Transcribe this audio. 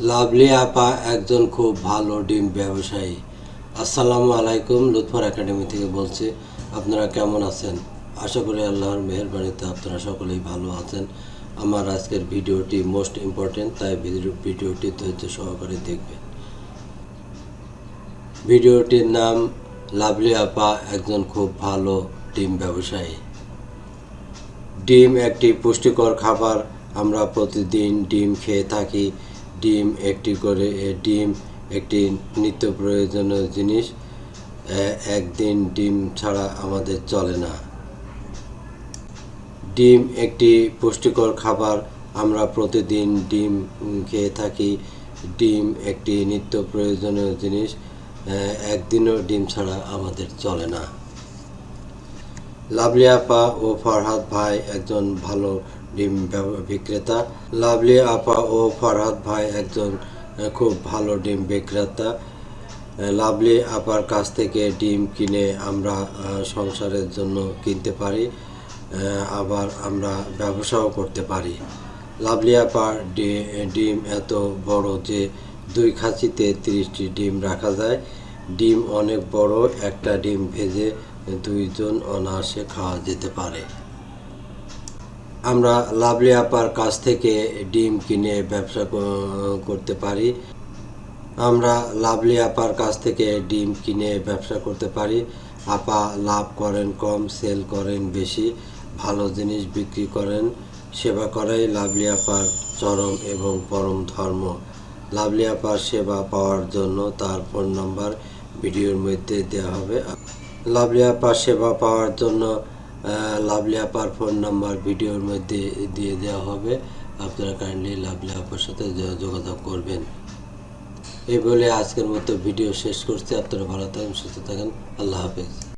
Lovely আপা একজন খুব ভালো ডিম ব্যবসায়ী। আসসালামু আলাইকুম, লুৎফর একাডেমি থেকে বলছি, আপনারা কেমন আছেন? আশা করি আল্লাহর মেহরবানিতে আপনারা সকলেই ভালো আছেন। আমার আজকের ভিডিওটি মোস্ট ইম্পর্টেন্ট, তাই ভিডিওটি ধৈর্য সহকারে দেখবেন। ভিডিওটির নাম, লাভলি আপা একজন খুব ভালো ডিম ব্যবসায়ী। ডিম একটি পুষ্টিকর খাবার, আমরা প্রতিদিন ডিম খেয়ে থাকি। ডিম, একটি করে ডিম, একটি নিত্য প্রয়োজনীয় জিনিস একদিন ডিম ছাড়া আমাদের চলে না। ডিম একটি পুষ্টিকর খাবার, আমরা প্রতিদিন ডিম খেয়ে থাকি। ডিম একটি নিত্য প্রয়োজনীয় জিনিস একদিনও ডিম ছাড়া আমাদের চলে না। লাভলি আপা ও ফরহাদ ভাই একজন ভালো ডিম বিক্রেতা। লাভলি আপা ও ফরহাদ ভাই একজন খুব ভালো ডিম বিক্রেতা। লাভলি আপার কাছ থেকে ডিম কিনে আমরা সংসারের জন্য কিনতে পারি আবার আমরা ব্যবসাও করতে পারি। লাভলি আপার ডিম এত বড় যে দুই খাঁচিতে তিরিশটি ডিম রাখা যায়। ডিম অনেক বড়, একটা ডিম ভেজে দুইজন অনায়াসে খাওয়া যেতে পারে। আমরা লাভলি আপার কাছ থেকে ডিম কিনে ব্যবসা করতে পারি। আমরা লাভলি আপার কাছ থেকে ডিম কিনে ব্যবসা করতে পারি। আপা লাভ করেন কম, সেল করেন বেশি, ভালো জিনিস বিক্রি করেন, সেবা করাই লাভলি আপার চরম এবং পরম ধর্ম। লাভলি আপার সেবা পাওয়ার জন্য তার ফোন নাম্বার ভিডিওর মধ্যে দেওয়া হবে। লাভলি আপার সেবা পাওয়ার জন্য আহ, লাভলি আপার ফোন নাম্বার ভিডিওর মধ্যে দিয়ে দেওয়া হবে। আপনারা কাইন্ডলি লাভলি আপার সাথে যোগ- যোগাযোগ করবেন। এই বলে আজকের মতো ভিডিও শেষ করছি। আপনারা ভালো থাকেন সুস্থ থাকেন। আল্লাহ হাফেজ।